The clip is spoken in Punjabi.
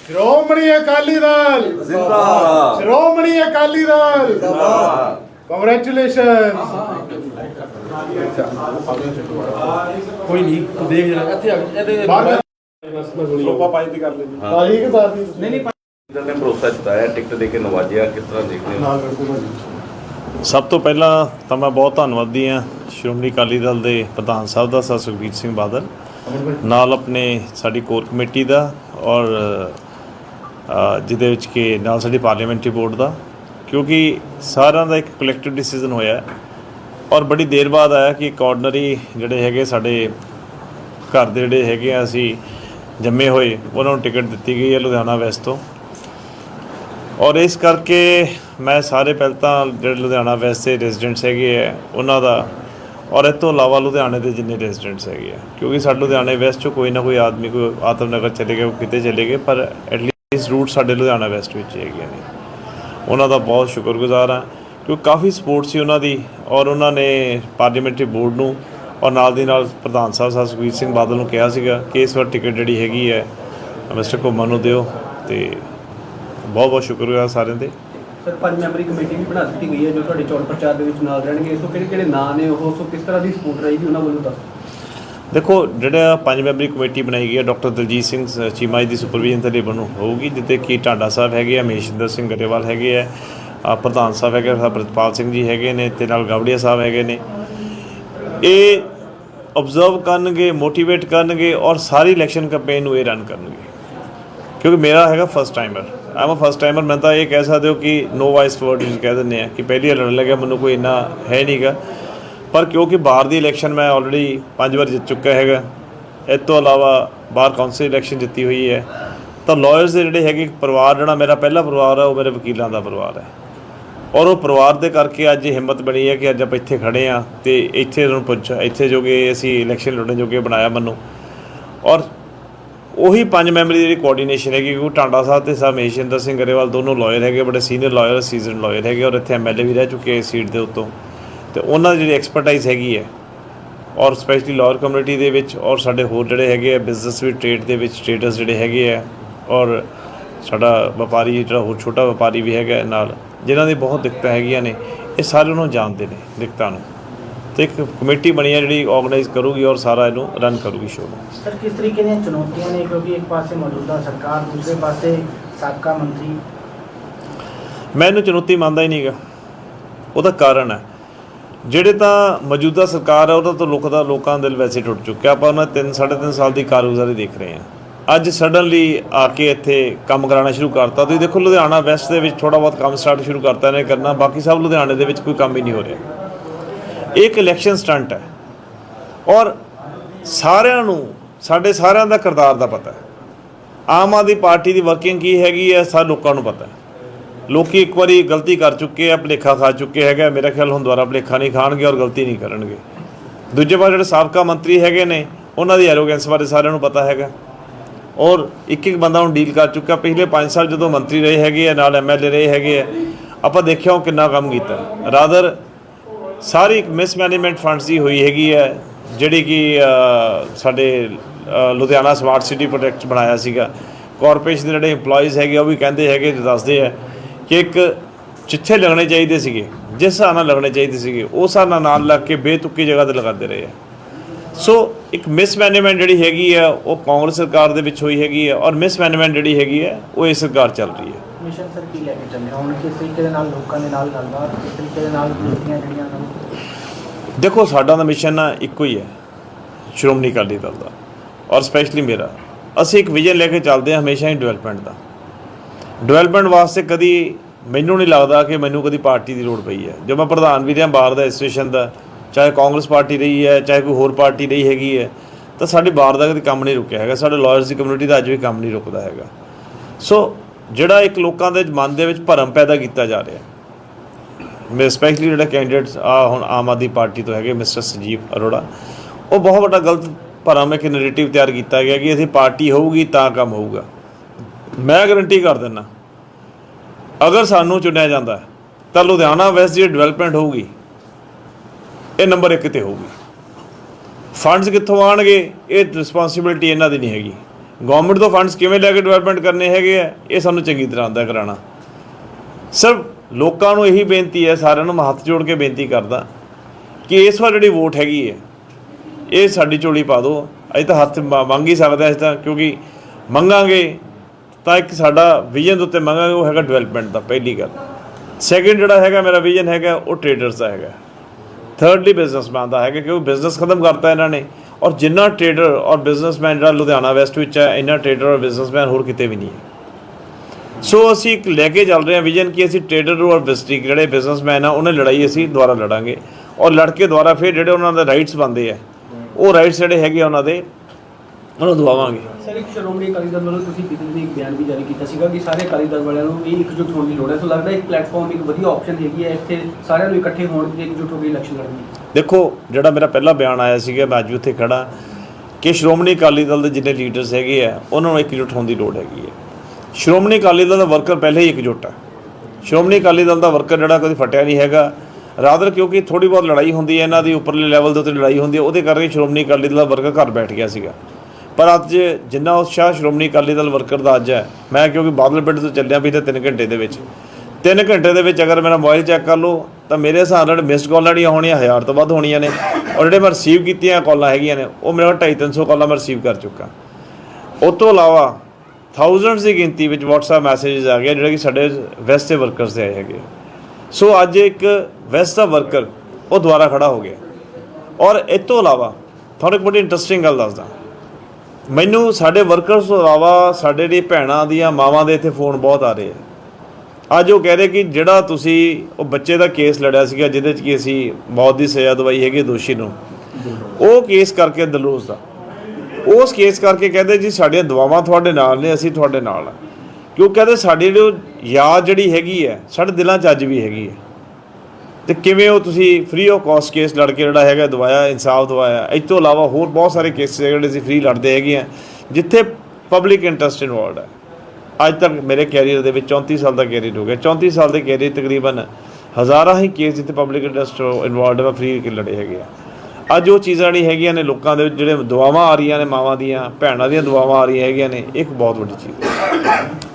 ਸ਼੍ਰੋਮਣੀ ਅਕਾਲੀ ਦਲ। ਜ਼ਿੰਦਾਬਾਦ। ਸ਼੍ਰੋਮਣੀ ਅਕਾਲੀ ਦਲ। ਜ਼ਿੰਦਾਬਾਦ। ਕੰਗ੍ਰੈਚੁਲੇਸ਼ਨ ਕੋਈ ਨਹੀਂ ਤੂੰ ਦੇਖ ਜਰਾ ਇੱਥੇ ਆ ਇਹਦੇ ਲੋਪਾ ਪਾਈ ਤੇ ਕਰ ਲੈ ਤਾਰੀਖ ਕਰਦੀ ਨਹੀਂ ਨਹੀਂ ਇਹਨਾਂ ਨੇ ਭਰੋਸਾ ਜਤਾਇਆ ਟਿਕਟ ਦੇ ਕੇ ਨਵਾਜਿਆ ਕਿਸ ਤਰ੍ਹਾਂ ਦੇਖਦੇ ਹੋ? ਸਭ ਤੋਂ ਪਹਿਲਾਂ ਤਾਂ ਮੈਂ ਬਹੁਤ ਧੰਨਵਾਦੀ ਹਾਂ ਸ਼੍ਰੋਮਣੀ ਅਕਾਲੀ ਦਲ ਦੇ ਪ੍ਰਧਾਨ ਸਾਹਿਬ ਦਾ ਸਰ ਸੁਖਬੀਰ ਸਿੰਘ ਬਾਦਲ, ਨਾਲ ਆਪਣੇ ਸਾਡੀ ਕੋਰ ਕਮੇਟੀ ਦਾ ਔਰ ਜਿਹਦੇ ਵਿੱਚ ਕਿ ਨਾਲ ਸਾਡੀ ਪਾਰਲੀਮੈਂਟਰੀ ਬੋਰਡ ਦਾ, ਕਿਉਂਕਿ ਸਾਰਿਆਂ ਦਾ ਇੱਕ ਕਲੈਕਟਿਵ ਡਿਸੀਜਨ ਹੋਇਆ ਔਰ ਬੜੀ ਦੇਰ ਬਾਅਦ ਆਇਆ ਕਿ ਇੱਕ ਆਰਡੀਨਰੀ ਜਿਹੜੇ ਹੈਗੇ ਸਾਡੇ ਘਰ ਦੇ ਜਿਹੜੇ ਹੈਗੇ ਆ, ਅਸੀਂ ਜੰਮੇ ਹੋਏ, ਉਹਨਾਂ ਨੂੰ ਟਿਕਟ ਦਿੱਤੀ ਗਈ ਹੈ ਲੁਧਿਆਣਾ ਵੈਸਟ ਤੋਂ। ਔਰ ਇਸ ਕਰਕੇ ਮੈਂ ਸਾਰੇ ਪਹਿਲਾਂ ਤਾਂ ਜਿਹੜੇ ਲੁਧਿਆਣਾ ਵੈਸਟ ਦੇ ਰੈਜ਼ੀਡੈਂਟਸ ਹੈਗੇ ਆ, ਉਹਨਾਂ ਦਾ ਔਰ ਇਹ ਤੋਂ ਇਲਾਵਾ ਲੁਧਿਆਣੇ ਦੇ ਜਿੰਨੇ ਰੈਜ਼ੀਡੈਂਟਸ ਹੈਗੇ ਆ, ਕਿਉਂਕਿ ਸਾਡੇ ਲੁਧਿਆਣੇ ਵੈਸਟ ਚੋਂ ਕੋਈ ਨਾ ਕੋਈ ਆਦਮੀ, ਕੋਈ ਆਤਮ ਨਗਰ ਚਲੇ ਗਏ ਕਿਤੇ ਚਲੇ ਗਏ, ਪਰ ਐਟਲੀਸਟ ਰੂਟ ਸਾਡੇ ਲੁਧਿਆਣਾ ਵੈਸਟ ਵਿੱਚ ਹੀ ਹੈਗੇ ਨੇ। ਉਹਨਾਂ ਦਾ ਬਹੁਤ ਸ਼ੁਕਰਗੁਜ਼ਾਰ ਹਾਂ, ਕਿਉਂਕਿ ਕਾਫੀ ਸਪੋਰਟ ਸੀ ਉਹਨਾਂ ਦੀ, ਔਰ ਉਹਨਾਂ ਨੇ ਪਾਰਲੀਮੈਂਟਰੀ ਬੋਰਡ ਨੂੰ, ਔਰ ਨਾਲ ਦੀ ਨਾਲ ਪ੍ਰਧਾਨ ਸਾਹਿਬ ਸਾਹਿਬ ਸੁਖਬੀਰ ਸਿੰਘ ਬਾਦਲ ਨੂੰ ਕਿਹਾ ਸੀਗਾ ਕਿ ਇਸ ਵਾਰ ਟਿਕਟ ਜਿਹੜੀ ਹੈਗੀ ਹੈ, ਮਿਸਟਰ ਘੁੰਮਣ ਨੂੰ ਦਿਓ, ਤੇ ਬਹੁਤ ਬਹੁਤ ਸ਼ੁਕਰਗੁਜ਼ਾਰ ਸਾਰਿਆਂ ਦੇ। ਸਰ, ਪੰਜ ਮੈਂਬਰੀ ਕਮੇਟੀ ਵੀ ਬਣਾ ਦਿੱਤੀ ਗਈ ਹੈ ਜੋ ਤੁਹਾਡੇ ਚੋਣ ਪ੍ਰਚਾਰ ਦੇ ਵਿੱਚ ਨਾਲ ਰਹਿਣਗੇ। ਸੋ ਕਿਹੜੇ ਕਿਹੜੇ ਨਾਂ ਨੇ ਉਹ, ਸੋ ਕਿਸ ਤਰ੍ਹਾਂ ਦੀ ਸਪੋਰਟ ਰਹੇਗੀ ਉਹਨਾਂ ਵੱਲੋਂ ਤਾਂ ਦੇਖੋ, ਜਿਹੜਾ ਪੰਜ ਮੈਂਬਰੀ ਕਮੇਟੀ ਬਣਾਈ ਗਈ ਹੈ, ਡਾਕਟਰ ਦਲਜੀਤ ਸਿੰਘ ਚੀਮਾ ਜੀ ਦੀ ਸੁਪਰਵਿਜ਼ਨ ਥੱਲੇ ਬਣੂ, ਹੋਊਗੀ। ਜਿੱਤੇ ਕਿ ਟਾਂਡਾ ਸਾਹਿਬ ਹੈਗੇ ਆ ਮਹੇਸ਼ਿੰਦਰ ਸਿੰਘ ਗਰੇਵਾਲ ਹੈਗੇ ਆ ਪ੍ਰਧਾਨ ਸਾਹਿਬ ਹੈਗੇ ਆ ਪ੍ਰਿਤਪਾਲ ਸਿੰਘ ਜੀ ਹੈਗੇ ਨੇ ਤੇ ਨਾਲ ਗਾਵੜੀਆ ਸਾਹਿਬ ਹੈਗੇ ਨੇ। ਇਹ ਆਬਜ਼ਰਵ ਕਰਨਗੇ ਮੋਟੀਵੇਟ ਕਰਨਗੇ ਔਰ ਸਾਰੀ ਇਲੈਕਸ਼ਨ ਕੈਂਪੇਨ ਨੂੰ ਇਹ ਰਨ ਕਰਨਗੇ। ਕਿਉਂਕਿ ਮੇਰਾ ਹੈਗਾ ਫਸਟ ਟਾਈਮਰ ਆਮ ਫਸਟ ਟਾਈਮਰ ਮੈਂ ਤਾਂ ਇਹ ਕਹਿ ਸਕਦੇ ਹੋ ਕਿ ਨੋ ਵਾਇਸ ਵਰਡ ਯੂਜ਼ ਕਹਿ ਦਿੰਦੇ ਆ ਕਿ ਪਹਿਲੀ ਵਾਰ ਲੜਨ ਲੱਗਿਆ, ਮੈਨੂੰ ਕੋਈ ਇੰਨਾ ਹੈ ਨਹੀਂਗਾ। ਪਰ ਕਿਉਂਕਿ ਬਾਹਰ ਦੀ ਇਲੈਕਸ਼ਨ ਮੈਂ ਆਲਰੇਡੀ ਪੰਜ ਵਾਰ ਜਿੱਤ ਚੁੱਕਾ ਹੈਗਾ। ਇਸ ਤੋਂ ਇਲਾਵਾ ਬਾਹਰ ਕੌਂਸਲ ਇਲੈਕਸ਼ਨ ਜਿੱਤੀ ਹੋਈ ਹੈ। ਤਾਂ ਲਾਇਰਸ ਦੇ ਜਿਹੜੇ ਹੈਗੇ ਪਰਿਵਾਰ, ਜਿਹੜਾ ਮੇਰਾ ਪਹਿਲਾ ਪਰਿਵਾਰ ਹੈ ਉਹ ਮੇਰੇ ਵਕੀਲਾਂ ਦਾ ਪਰਿਵਾਰ ਹੈ। ਔਰ ਉਹ ਪਰਿਵਾਰ ਦੇ ਕਰਕੇ ਅੱਜ ਇਹ ਹਿੰਮਤ ਬਣੀ ਹੈ ਕਿ ਅੱਜ ਆਪਾਂ ਇੱਥੇ ਖੜੇ ਆ ਤੇ ਇੱਥੇ ਉਹਨਾਂ ਨੂੰ ਪਹੁੰਚਾ ਇੱਥੇ ਜੋਗੇ ਅਸੀਂ ਇਲੈਕਸ਼ਨ ਲੜਨ ਜੋਗੇ ਬਣਾਇਆ ਮੈਨੂੰ। ਔਰ ਉਹੀ ਪੰਜ ਮੈਂਬਰੀ ਜਿਹੜੀ ਕੋਆਰਡੀਨੇਸ਼ਨ ਹੈਗੀ, ਕਿਉਂਕਿ ਟਾਂਡਾ ਸਾਹਿਬ ਤੇ ਸਾਹਿਬ ਮਹੇਸ਼ਿੰਦਰ ਸਿੰਘ ਗਰੇਵਾਲ ਦੋਨੋਂ ਲਾਇਰ ਹੈਗੇ, ਬੜੇ ਸੀਨੀਅਰ ਲਾਇਰ ਸੀਜ਼ਨ ਲਾਇਰ ਹੈਗੇ ਔਰ ਇੱਥੇ ਐਮਐਲਏ ਵੀ ਰਹਿ ਚੁੱਕੇ ਇਸ ਸੀਟ ਦੇ ਉੱਤੋਂ। ਤੇ ਉਹਨਾਂ ਦੀ ਜਿਹੜੀ ਐਕਸਪਰਟਾਈਜ਼ ਹੈਗੀ ਹੈ, ਔਰ ਸਪੈਸ਼ਲੀ ਲਾਇਰ ਕਮਿਊਨਿਟੀ ਦੇ ਵਿੱਚ, ਔਰ ਸਾਡੇ ਹੋਰ ਜਿਹੜੇ ਹੈਗੇ ਆ ਬਿਜ਼ਨਸ ਵੀ ਟ੍ਰੇਡ ਦੇ ਵਿੱਚ ਸਟੇਟਸ ਜਿਹੜੇ ਹੈਗੇ ਆ, ਔਰ ਸਾਡਾ ਵਪਾਰੀ ਜਿਹੜਾ ਹੋਰ ਛੋਟਾ ਵਪਾਰੀ ਵੀ ਹੈਗਾ ਨਾਲ, ਜਿਨ੍ਹਾਂ ਦੀ ਬਹੁਤ ਦਿੱਕਤਾਂ ਹੈਗੀਆਂ ਨੇ, ਇਹ ਸਾਰੇ ਉਹਨੂੰ ਜਾਣਦੇ ਨੇ ਦਿੱਕਤਾਂ ਨੂੰ। ਤੇ ਇੱਕ ਕਮੇਟੀ ਬਣੀ ਹੈ ਜਿਹੜੀ ਆਰਗੇਨਾਈਜ਼ ਕਰੂਗੀ ਔਰ ਸਾਰਾ ਇਹਨੂੰ ਰਨ ਕਰੂਗੀ ਸ਼ੋਅ ਨੂੰ। ਸਰ ਕਿਸ ਤਰੀਕੇ ਦੀਆਂ ਚੁਣੌਤੀਆਂ ਨੇ? ਕਿਉਂਕਿ ਇੱਕ ਪਾਸੇ ਮੌਜੂਦਾ ਸਰਕਾਰ ਦੂਸਰੇ ਪਾਸੇ ਸਾਬਕਾ ਮੰਤਰੀ। ਮੈਂ ਇਹਨੂੰ ਚੁਣੌਤੀ ਮੰਨਦਾ ਹੀ ਨਹੀਂਗਾ। ਉਹਦਾ ਕਾਰਨ ਹੈ ਜਿਹੜੇ ਤਾਂ ਮੌਜੂਦਾ ਸਰਕਾਰ ਹੈ ਉਹਦਾ ਤਾਂ ਲੋਕਾਂ ਦਾ ਲੋਕਾਂ ਦਿਲ ਵੈਸੇ ਟੁੱਟ ਚੁੱਕਿਆ। ਆਪਾਂ ਉਹਨਾਂ 3 3.5 ਸਾਲ ਦੀ ਕਾਰਗੁਜ਼ਾਰੀ ਦੇਖ ਰਹੇ ਹਾਂ। ਅੱਜ ਸਡਨਲੀ ਆ ਕੇ ਇੱਥੇ ਕੰਮ ਕਰਾਉਣਾ ਸ਼ੁਰੂ ਕਰਤਾ। ਤੁਸੀਂ ਦੇਖੋ ਲੁਧਿਆਣਾ ਵੈਸਟ ਦੇ ਵਿੱਚ ਥੋੜਾ ਬਹੁਤ ਕੰਮ ਸਟਾਰਟ ਸ਼ੁਰੂ ਕਰਤਾ ਨੇ ਕਰਨਾ। ਬਾਕੀ ਸਭ ਲੁਧਿਆਣੇ ਦੇ ਵਿੱਚ ਕੋਈ ਕੰਮ ਹੀ ਨਹੀਂ ਹੋ ਰਿਹਾ। ਇਹ ਇੱਕ ਇਲੈਕਸ਼ਨ ਸਟੰਟ ਹੈ। ਔਰ ਸਾਰਿਆਂ ਨੂੰ, ਸਾਡੇ ਸਾਰਿਆਂ ਦਾ ਕਿਰਦਾਰ ਦਾ ਪਤਾ ਹੈ। ਆਮ ਆਦਮੀ ਪਾਰਟੀ ਦੀ ਵਰਕਿੰਗ ਕੀ ਹੈਗੀ ਹੈ ਸਾਰੇ ਲੋਕਾਂ ਨੂੰ ਪਤਾ ਹੈ। ਲੋਕੀ ਇੱਕ ਵਾਰੀ ਗਲਤੀ ਕਰ ਚੁੱਕੇ ਆ, ਭੁਲੇਖਾ ਖਾ ਚੁੱਕੇ ਹੈਗਾ ਮੇਰਾ ਖਿਆਲ ਹੁਣ ਦੁਬਾਰਾ ਭੁਲੇਖਾ ਨਹੀਂ ਖਾਣਗੇ ਔਰ ਗਲਤੀ ਨਹੀਂ ਕਰਨਗੇ। ਦੂਜੇ ਪਾਸੇ ਜਿਹੜੇ ਸਾਬਕਾ ਮੰਤਰੀ ਹੈਗੇ ਨੇ, ਉਹਨਾਂ ਦੀ ਐਰੋਗੈਂਸ ਬਾਰੇ ਸਾਰਿਆਂ ਨੂੰ ਪਤਾ ਹੈਗਾ। ਔਰ ਇੱਕ ਇੱਕ ਬੰਦਾ ਹੁਣ ਡੀਲ ਕਰ ਚੁੱਕਾ। ਪਿਛਲੇ 5 ਸਾਲ ਜਦੋਂ ਮੰਤਰੀ ਰਹੇ ਹੈਗੇ ਆ, ਨਾਲ ਐਮਐਲਏ ਰਹੇ ਹੈਗੇ ਆ, ਆਪਾਂ ਦੇਖਿਆ ਉਹ ਕਿੰਨਾ ਕੰਮ ਕੀਤਾ। ਰਾਦਰ ਸਾਰੀ ਇੱਕ ਮਿਸਮੈਨੇਜਮੈਂਟ ਫੰਡਸ ਦੀ ਹੋਈ ਹੈਗੀ ਹੈ, ਜਿਹੜੀ ਕਿ ਸਾਡੇ ਲੁਧਿਆਣਾ ਸਮਾਰਟ ਸਿਟੀ ਪ੍ਰੋਜੈਕਟ ਬਣਾਇਆ ਸੀਗਾ। ਕਾਰਪੋਰੇਸ਼ਨ ਦੇ ਜਿਹੜੇ EMPLOYEES ਹੈਗੇ, ਉਹ ਵੀ ਕਹਿੰਦੇ ਹੈਗੇ, ਦੱਸਦੇ ਆ ਕਿ ਇੱਕ ਜਿੱਥੇ ਲੱਗਣੇ ਚਾਹੀਦੇ ਸੀਗੇ, ਜਿਸ ਹਿਸਾਬ ਨਾਲ ਲੱਗਣੇ ਚਾਹੀਦੇ ਸੀਗੇ, ਉਸ ਹਿਸਾਬ ਨਾਲ ਨਾਲ ਲੱਗ ਕੇ ਬੇਤੁਕੀ ਜਗ੍ਹਾ ਤੇ ਲਗਾਉਂਦੇ ਰਹੇ ਆ ਸੋ ਇੱਕ ਮਿਸਮੈਨੇਜਮੈਂਟ ਜਿਹੜੀ ਹੈਗੀ ਆ ਉਹ ਕਾਂਗਰਸ ਸਰਕਾਰ ਦੇ ਵਿੱਚ ਹੋਈ ਹੈਗੀ ਆ ਔਰ ਮਿਸਮੈਨੇਜਮੈਂਟ ਜਿਹੜੀ ਹੈਗੀ ਹੈ, ਉਹ ਇਸ ਸਰਕਾਰ ਚੱਲ ਰਹੀ ਹੈ। ਮਿਸ਼ਨ ਸਰ ਕੀ ਲੈ ਕੇ ਚੱਲੇ ਹੋ? ਹੁਣ ਕਿਸ ਤਰੀਕੇ ਦੇ ਨਾਲ ਲੋਕਾਂ ਦੇ ਨਾਲ ਗੱਲਬਾਤ, ਕਿਸ ਤਰੀਕੇ ਦੇ ਨਾਲ ਨੀਤੀਆਂ ਜਿਹੜੀਆਂ ਉਹਨਾਂ ਨੂੰ? ਦੇਖੋ, ਸਾਡਾ ਤਾਂ ਮਿਸ਼ਨ ਨਾ ਇੱਕੋ ਹੀ ਹੈ, ਸ਼੍ਰੋਮਣੀ ਅਕਾਲੀ ਦਲ ਦਾ ਔਰ ਸਪੈਸ਼ਲੀ ਮੇਰਾ। ਅਸੀਂ ਇੱਕ ਵਿਜ਼ਨ ਲੈ ਕੇ ਚੱਲਦੇ ਹਾਂ ਹਮੇਸ਼ਾ ਹੀ ਡਿਵੈਲਪਮੈਂਟ ਦਾ। ਡਿਵੈਲਪਮੈਂਟ ਵਾਸਤੇ ਕਦੀ ਮੈਨੂੰ ਨਹੀਂ ਲੱਗਦਾ ਕਿ ਮੈਨੂੰ ਕਦੀ ਪਾਰਟੀ ਦੀ ਲੋੜ ਪਈ ਹੈ। ਜਦੋਂ ਮੈਂ ਪ੍ਰਧਾਨ ਵੀ ਰਿਹਾ ਬਾਰ ਦਾ ਐਸੋਸੀਏਸ਼ਨ ਦਾ, ਚਾਹੇ ਕਾਂਗਰਸ ਪਾਰਟੀ ਰਹੀ ਹੈ, ਚਾਹੇ ਕੋਈ ਹੋਰ ਪਾਰਟੀ ਰਹੀ ਹੈਗੀ ਹੈ, ਤਾਂ ਸਾਡੇ ਬਾਰ ਦਾ ਕਦੀ ਕੰਮ ਨਹੀਂ ਰੁਕਿਆ ਹੈਗਾ। ਸਾਡੇ ਲਾਇਰਸ ਦੀ ਕਮਿਊਨਿਟੀ ਦਾ ਅੱਜ ਵੀ ਕੰਮ ਨਹੀਂ ਰੁਕਦਾ ਹੈਗਾ। ਸੋ ਜਿਹੜਾ ਇੱਕ ਲੋਕਾਂ ਦੇ ਮਨ ਦੇ ਵਿੱਚ ਭਰਮ ਪੈਦਾ ਕੀਤਾ ਜਾ ਰਿਹਾ ਮੈਂ ਸਪੈਸ਼ਲੀ ਜਿਹੜਾ ਕੈਂਡੀਡੇਟ ਆ, ਹੁਣ ਆਮ ਆਦਮੀ ਪਾਰਟੀ ਤੋਂ ਹੈਗੇ ਮਿਸਟਰ ਸੰਜੀਵ ਅਰੋੜਾ, ਉਹ ਬਹੁਤ ਵੱਡਾ ਗਲਤ ਭਰਮ ਇੱਕ ਨੈਰੇਟਿਵ ਤਿਆਰ ਕੀਤਾ ਗਿਆ ਕਿ ਅਸੀਂ ਪਾਰਟੀ ਹੋਊਗੀ ਤਾਂ ਕੰਮ ਹੋਊਗਾ। ਮੈਂ ਗਾਰੰਟੀ ਕਰ ਦਿੰਦਾ, ਅਗਰ ਸਾਨੂੰ ਚੁਣਿਆ ਜਾਂਦਾ ਤਾਂ ਲੁਧਿਆਣਾ ਵੈਸਟ ਦੀ ਡਿਵੈਲਪਮੈਂਟ ਹੋਊਗੀ, ਇਹ ਨੰਬਰ 1 ਤੇ ਹੋਊਗੀ। ਫੰਡਸ ਕਿੱਥੋਂ ਆਣਗੇ ਇਹ ਰਿਸਪਾਂਸਿਬਿਲਟੀ ਇਹਨਾਂ ਦੀ ਨਹੀਂ ਹੈਗੀ। ਗਵਰਨਮੈਂਟ ਤੋਂ ਫੰਡਸ ਕਿਵੇਂ ਲੈ ਕੇ ਡਿਵੈਲਪਮੈਂਟ ਕਰਨੇ ਹੈਗੇ ਆ, ਇਹ ਸਾਨੂੰ ਚੰਗੀ ਤਰ੍ਹਾਂ ਆਉਂਦਾ ਕਰਾਣਾ ਸਿਰਫ ਲੋਕਾਂ ਨੂੰ ਇਹੀ ਬੇਨਤੀ ਹੈ, ਸਾਰਿਆਂ ਨੂੰ ਮੈਂ ਹੱਥ ਜੋੜ ਕੇ ਬੇਨਤੀ ਕਰਦਾ ਕਿ ਇਸ ਵਾਰ ਜਿਹੜੀ ਵੋਟ ਹੈਗੀ ਹੈ, ਇਹ ਸਾਡੀ ਝੋਲੀ ਪਾ ਦਿਓ। ਅਸੀਂ ਤਾਂ ਹੱਥ ਮੰਗ ਹੀ ਸਕਦੇ ਹਾਂ ਅਸੀਂ ਤਾਂ ਕਿਉਂਕਿ ਮੰਗਾਂਗੇ ਤਾਂ ਇੱਕ ਸਾਡਾ ਵਿਜ਼ਨ ਦੇ ਉੱਤੇ ਮੰਗਾਂਗੇ, ਉਹ ਹੈਗਾ ਡਿਵੈਲਪਮੈਂਟ ਦਾ ਪਹਿਲੀ ਗੱਲ। ਸੈਕਿੰਡ ਜਿਹੜਾ ਹੈਗਾ, ਮੇਰਾ ਵਿਜ਼ਨ ਹੈਗਾ, ਉਹ ਟ੍ਰੇਡਰਸ ਦਾ ਹੈਗਾ। ਥਰਡਲੀ ਬਿਜ਼ਨਸਮੈਨ ਦਾ ਹੈਗਾ, ਕਿਉਂਕਿ ਬਿਜ਼ਨਸ ਖਤਮ ਕਰਤਾ ਇਹਨਾਂ ਨੇ। ਔਰ ਜਿੰਨਾ ਟ੍ਰੇਡਰ ਔਰ ਬਿਜ਼ਨਸਮੈਨ ਜਿਹੜਾ ਲੁਧਿਆਣਾ ਵੈਸਟ ਵਿੱਚ ਹੈ, ਇੰਨਾ ਟ੍ਰੇਡਰ ਔਰ ਬਿਜ਼ਨਸਮੈਨ ਹੋਰ ਕਿਤੇ ਵੀ ਨਹੀਂ ਹੈ। ਸੋ ਅਸੀਂ ਇੱਕ ਲੈ ਕੇ ਚੱਲ ਰਹੇ ਹਾਂ ਵਿਜ਼ਨ ਕਿ ਅਸੀਂ ਟ੍ਰੇਡਰ ਔਰ ਬਿਸਟ੍ਰਿਕ ਜਿਹੜੇ ਬਿਜ਼ਨਸਮੈਨ ਆ, ਉਹਨਾਂ ਲੜਾਈ ਅਸੀਂ ਦੁਬਾਰਾ ਲੜਾਂਗੇ। ਔਰ ਲੜ ਕੇ ਦੁਬਾਰਾ ਫਿਰ ਜਿਹੜੇ ਉਹਨਾਂ ਦੇ ਰਾਈਟਸ ਬੰਦੇ ਆ, ਉਹ ਰਾਈਟਸ ਜਿਹੜੇ ਹੈਗੇ ਆ ਉਹਨਾਂ ਦੇ, ਉਹਨਾਂ ਨੂੰ ਦਵਾਵਾਂਗੇ ਸਰ, ਇੱਕ ਸ਼੍ਰੋਮਣੀ ਅਕਾਲੀ ਦਲ ਵੱਲੋਂ ਤੁਸੀਂ ਪਿਛਲੇ ਦਿਨ ਇੱਕ ਬਿਆਨ ਵੀ ਜਾਰੀ ਕੀਤਾ ਸੀਗਾ ਕਿ ਸਾਰੇ ਅਕਾਲੀ ਦਲ ਵਾਲਿਆਂ ਨੂੰ ਇਹ ਇਕਜੁੱਟ ਹੋਣ ਦੀ ਲੋੜ ਹੈ। ਸੋ ਲੱਗਦਾ ਇੱਕ ਪਲੇਟਫਾਰਮ ਇੱਕ ਵਧੀਆ ਆਪਸ਼ਨ ਹੈਗੀ ਹੈ, ਇੱਥੇ ਸਾਰਿਆਂ ਨੂੰ ਇਕੱਠੇ ਹੋਣ ਦੀ ਇਕਜੁੱਟ ਹੋ ਕੇ ਇਲੈਕਸ਼ਨ ਲੜਨੀ ਦੇਖੋ, ਜਿਹੜਾ ਮੇਰਾ ਪਹਿਲਾ ਬਿਆਨ ਆਇਆ ਸੀਗਾ, ਮੈਂ ਅੱਜ ਵੀ ਉੱਥੇ ਖੜਾ, ਕਿ ਸ਼੍ਰੋਮਣੀ ਅਕਾਲੀ ਦਲ ਦੇ ਜਿੰਨੇ ਲੀਡਰਸ ਹੈਗੇ ਆ, ਉਹਨਾਂ ਨੂੰ ਇਕਜੁੱਟ ਹੋਣ ਦੀ ਲੋੜ ਹੈਗੀ ਹੈ। ਸ਼੍ਰੋਮਣੀ ਅਕਾਲੀ ਦਲ ਦਾ ਵਰਕਰ ਪਹਿਲੇ ਹੀ ਇਕਜੁੱਟ ਹੈ ਸ਼੍ਰੋਮਣੀ ਅਕਾਲੀ ਦਲ ਦਾ ਵਰਕਰ ਜਿਹੜਾ ਕਦੇ ਫਟਿਆ ਨਹੀਂ ਹੈਗਾ। ਰਾਦਰ ਕਿਉਂਕਿ ਥੋੜੀ ਬਹੁਤ ਲੜਾਈ ਹੁੰਦੀ ਹੈ, ਇਹਨਾਂ ਦੀ ਉੱਪਰਲੇ ਲੈਵਲ ਦੇ ਉੱਤੇ ਲੜਾਈ ਹੁੰਦੀ ਹੈ, ਉਹਦੇ ਕਰਕੇ ਸ਼੍ਰੋਮਣੀ ਅਕਾਲੀ ਦਲ ਦਾ ਵਰਕਰ ਘਰ ਬੈਠ ਗਿਆ ਸੀਗਾ। ਪਰ ਅੱਜ ਜਿੰਨਾ ਉਤਸ਼ਾਹ ਸ਼੍ਰੋਮਣੀ ਅਕਾਲੀ ਦਲ ਵਰਕਰ ਦਾ ਅੱਜ ਹੈ, ਮੈਂ ਕਿਉਂਕਿ ਬਾਦਲ ਪਿੰਡ ਤੋਂ ਚੱਲਿਆ ਵੀ ਤੇ 3 ਘੰਟੇ ਦੇ ਵਿੱਚ। 3 ਘੰਟੇ ਦੇ ਵਿੱਚ ਅਗਰ ਮੇਰਾ ਮੋਬਾਈਲ ਚੈੱਕ ਕਰ ਲਓ, ਤਾਂ ਮੇਰੇ ਹਿਸਾਬ ਨਾਲ ਮਿਸਡ ਕਾਲਾਂ ਜਿਹੜੀਆਂ ਹੋਣੀਆਂ, ਹਜ਼ਾਰ ਤੋਂ ਵੱਧ ਹੋਣੀਆਂ ਨੇ। ਔਰ ਜਿਹੜੇ ਮੈਂ ਰਿਸੀਵ ਕੀਤੀਆਂ ਕਾਲਾਂ ਹੈਗੀਆਂ ਨੇ, ਉਹ ਮੇਰੇ 250 300 ਕਾਲਾਂ ਮੈਂ ਰਿਸੀਵ ਕਰ ਚੁੱਕਾ। ਉਸ ਤੋਂ ਇਲਾਵਾ ਥਾਊਜ਼ੈਂਡਸ ਦੀ ਗਿਣਤੀ ਵਿੱਚ WhatsApp ਮੈਸੇजेस ਆ ਗਏ, ਜਿਹੜੇ ਕਿ ਸਾਡੇ ਵੈਸਟ ਦੇ ਵਰਕਰਸ ਦੇ ਆਏ ਹੈਗੇ। ਸੋ ਅੱਜ ਇੱਕ ਵੈਸਟ ਦਾ ਵਰਕਰ ਉਹ ਦੁਬਾਰਾ ਖੜਾ ਹੋ ਗਿਆ। ਔਰ ਇਸ ਤੋਂ ਇਲਾਵਾ ਤੁਹਾਨੂੰ ਇੱਕ ਬੜੀ ਇੰਟਰਸਟਿੰਗ ਗੱਲ ਦੱਸਦਾ। ਮੈਨੂੰ ਸਾਡੇ ਵਰਕਰਸ ਤੋਂ ਇਲਾਵਾ ਸਾਡੇ ਜਿਹੜੀ ਭੈਣਾਂ ਦੀਆਂ ਮਾਵਾਂ ਦੇ ਇੱਥੇ ਫੋਨ ਬਹੁਤ ਆ ਰਹੇ ਆ। ਅੱਜ ਉਹ ਕਹਿ ਰਹੇ ਕਿ ਜਿਹੜਾ ਤੁਸੀਂ, ਉਹ ਬੱਚੇ ਦਾ ਕੇਸ ਲੜਿਆ ਸੀਗਾ, ਜਿਹਦੇ 'ਚ ਕਿ ਅਸੀਂ ਮੌਤ ਦੀ ਸਜ਼ਾ ਦਵਾਈ ਹੈਗੀ ਦੋਸ਼ੀ ਨੂੰ। ਉਹ ਕੇਸ ਕਰਕੇ ਦਲੂਸ ਦਾ। ਉਸ ਕੇਸ ਕਰਕੇ ਕਹਿੰਦੇ ਜੀ ਸਾਡੀਆਂ ਦਵਾਵਾਂ ਤੁਹਾਡੇ ਨਾਲ ਨੇ, ਅਸੀਂ ਤੁਹਾਡੇ ਨਾਲ ਆ। ਕਿਉਂ ਕਹਿੰਦੇ ਸਾਡੀ ਜਿਹੜੀ ਯਾਦ ਜਿਹੜੀ ਹੈਗੀ ਹੈ, ਸਾਡੇ ਦਿਲਾਂ 'ਚ ਅੱਜ ਵੀ ਹੈਗੀ ਹੈ। ਤੇ ਕਿਵੇਂ ਉਹ ਤੁਸੀਂ ਫ੍ਰੀ ਆਫ ਕਾਸਟ ਕੇਸ ਲੜ ਕੇ ਜਿਹੜਾ ਹੈਗਾ ਦਵਾਇਆ, ਇਨਸਾਫ ਦਵਾਇਆ। ਇਸ ਤੋਂ ਇਲਾਵਾ ਹੋਰ ਬਹੁਤ ਸਾਰੇ ਕੇਸ ਜਿਹੜੇ ਅਸੀਂ ਫ੍ਰੀ ਲੜਦੇ ਹੈਗੇ ਆ, ਜਿੱਥੇ ਪਬਲਿਕ ਇੰਟਰਸਟ ਇਨਵੋਲਡ ਹੈ। ਅੱਜ ਤੱਕ ਮੇਰੇ ਕੈਰੀਅਰ ਦੇ ਵਿੱਚ 34 ਸਾਲ ਦਾ ਕੈਰੀਅਰ ਹੋ ਗਿਆ। 34 ਸਾਲ ਦੇ ਕੈਰੀਅਰ ਤਕਰੀਬਨ ਹਜ਼ਾਰਾਂ ਹੀ ਕੇਸ ਜਿੱਥੇ ਪਬਲਿਕ ਇੰਟਰਸਟ ਇਨਵੋਲਡ ਹੈ ਫ੍ਰੀ ਕੇ ਲੜੇ ਹੈਗੇ ਆ। ਅੱਜ ਉਹ ਚੀਜ਼ਾਂ ਜਿਹੜੀ ਹੈਗੀਆਂ ਨੇ ਲੋਕਾਂ ਦੇ ਵਿੱਚ, ਜਿਹੜੇ ਦੁਆਵਾਂ ਆ ਰਹੀਆਂ ਨੇ ਮਾਵਾਂ ਦੀਆਂ, ਭੈਣਾਂ ਦੀਆਂ ਦੁਆਵਾਂ ਆ ਰਹੀਆਂ ਹੈਗੀਆਂ ਨੇ, ਇੱਕ ਬਹੁਤ ਵੱਡੀ ਚੀਜ਼ ਹੈ।